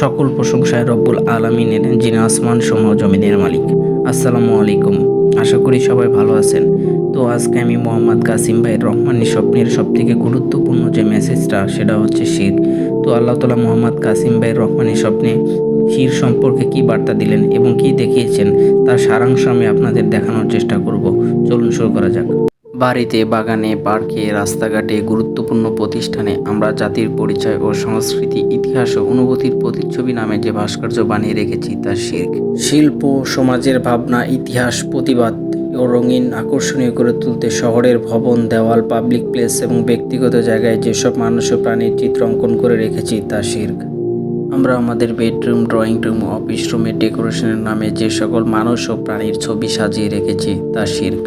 সকল প্রশংসায় রব্বুল আলমিনের, যিনি আসমান সমূহ জমিনের মালিক। আসসালামু আলাইকুম। আশা করি সবাই ভালো আছেন। তো আজকে আমি মোহাম্মদ কাসিম ভাই রহমানের স্বপ্নের সবথেকে গুরুত্বপূর্ণ যে মেসেজটা সেটা হচ্ছে শির তো আল্লাহ তালা মোহাম্মদ কাসিম ভাই রহমানের স্বপ্নে শির সম্পর্কে কি বার্তা দিলেন এবং কি দেখিয়েছেন, তার সারাংশ আমি আপনাদের দেখানোর চেষ্টা করব। চলুন শুরু করা যাক। বাড়িতে, বাগানে, পার্কে, রাস্তাঘাটে গুরুত্বপূর্ণ প্রতিষ্ঠানে আমরা জাতির পরিচয় ও সংস্কৃতি, ইতিহাস ও অনুভূতির প্রতিচ্ছবি নামে যে ভাস্কর্য বানিয়ে রেখেছি তা শিল্প শিল্প, সমাজের ভাবনা, ইতিহাস, প্রতিবাদ ও রঙিন আকর্ষণীয় করে তুলতে শহরের ভবন, দেওয়াল, পাবলিক প্লেস এবং ব্যক্তিগত জায়গায় যেসব মানুষ ও প্রাণীর চিত্র অঙ্কন করে রেখেছি তা শির্ক। আমরা আমাদের বেডরুম, ড্রয়িং রুম অফিস রুমের ডেকোরেশনের নামে যে সকল মানুষ ও প্রাণীর ছবি সাজিয়ে রেখেছি তা শির্ক।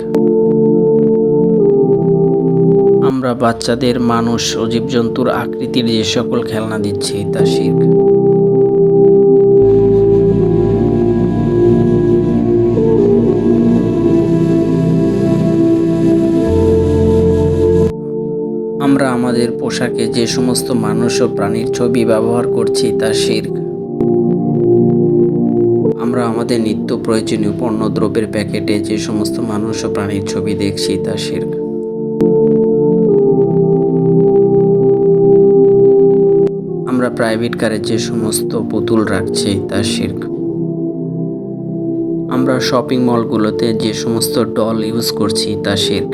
আমরা বাচ্চাদের মানুষ ও জীবজন্তুর আকৃতির যে সকল খেলনা দিচ্ছি, তা শির্ক আমরা আমাদের পোশাকে যে সমস্ত মানুষ ও প্রাণীর ছবি ব্যবহার করছি, তা শির্ক আমরা আমাদের নিত্য প্রয়োজনীয় পণ্য দ্রব্যের প্যাকেটে যে সমস্ত মানুষ ও প্রাণীর ছবি দেখছি, তা শির্ক আমরা প্রাইভেট কারে যে সমস্ত পুতুল রাখছি তা শির্ক আমরা শপিং মলগুলোতে যে সমস্ত ডল ইউজ করছি তা শির্ক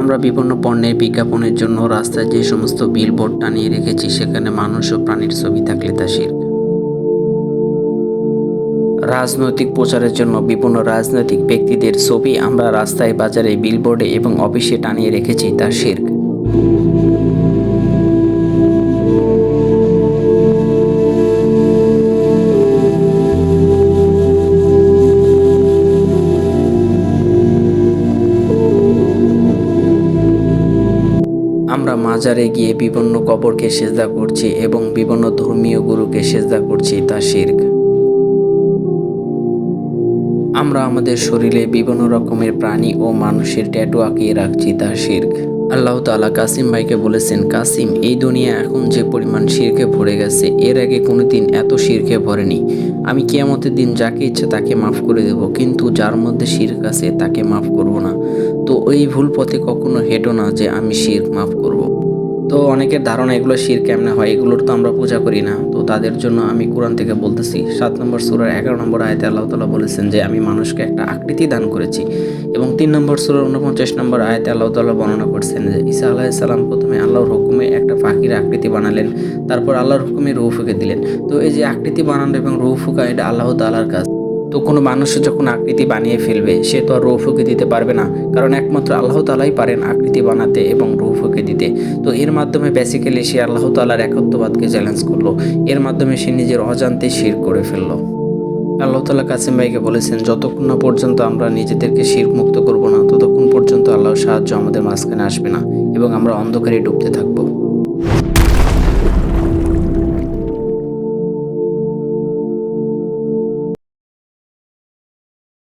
আমরা বিভিন্ন পণ্যের বিজ্ঞাপনের জন্য রাস্তায় যে সমস্ত বিলবোর্ড টানিয়ে রেখেছি, সেখানে মানুষ ও প্রাণীর ছবি থাকলে তা শির্ক রাজনৈতিক প্রচারের জন্য বিভিন্ন রাজনৈতিক ব্যক্তিদের ছবি আমরা রাস্তায়, বাজারে বিলবোর্ডে এবং অফিসে টানিয়ে রেখেছি তা শির্ক আমরা মাজারে গিয়ে বিভিন্ন কবরকে সেজদা করছি এবং বিভিন্ন ধর্মীয় গুরুকে সেজদা করছি, তা শির্ক। আমরা আমাদের শরীরে বিভিন্ন রকমের প্রাণী ও মানুষের ট্যাটু আঁকিয়ে রাখছি, তা শির্ক। আল্লাহ তাআলা কাসিম ভাইকে বলেছেন, কাসিম, এই দুনিয়া এখন যে পরিমাণ শিরকে ভরে গেছে, এর আগে কোনোদিন এত শিরকে ভরেনি। আমি কিয়ামতের দিন যাকে ইচ্ছে তাকে মাফ করে দেব, কিন্তু যার মধ্যে শির্ক আছে তাকে মাফ করব না। তো ওই ভুল পথে কখনো হেঁটো না যে আমি শির্ক মাফ করব। তো অনেকের ধারণা এগুলো শির কেমনে হয়, এগুলোর তো আমরা পূজা করি না। তাদের জন্য আমি কোরআন থেকে বলতেছি। সাত নম্বর সুরার এগারো নম্বর আয়তে আল্লাহ তালা বলেছেন যে, আমি মানুষকে একটা আকৃতি দান করেছি। এবং তিন নম্বর সুরার উনপঞ্চাশ নম্বর আয়তে আল্লাহ তালা বর্ণনা করছেন যে, ঈসা আলাহিসাল্লাম প্রথমে আল্লাহর হুকুমে একটা পাখির আকৃতি বানালেন, তারপর আল্লাহর হুকুমে রৌফুকে ফুকে দিলেন। তো এই যে আকৃতি বানানো এবং রৌ ফুকা এটা আল্লাহ তালার কাজ। তো কোনো মানুষ যখন আকৃতি বানিয়ে ফেলবে, সে তো আর রৌ ফুকে দিতে পারবে না। কারণ একমাত্র আল্লাহ তালাই পারেন আকৃতি বানাতে এবং রৌ ফুকে দিতে। তো এর মাধ্যমে বেসিক্যালি সে আল্লাহ তালার একত্ববাদকে চ্যালেঞ্জ করল। এর মাধ্যমে সে নিজের অজান্তে শির করে ফেলল। আল্লাহ তালা কাসিম ভাইকে বলেছেন, যতক্ষণ না পর্যন্ত আমরা নিজেদেরকে শির মুক্ত করব না, ততক্ষণ পর্যন্ত আল্লাহর সাহায্য আমাদের মাঝখানে আসবে না এবং আমরা অন্ধকারে ডুবতে থাকব।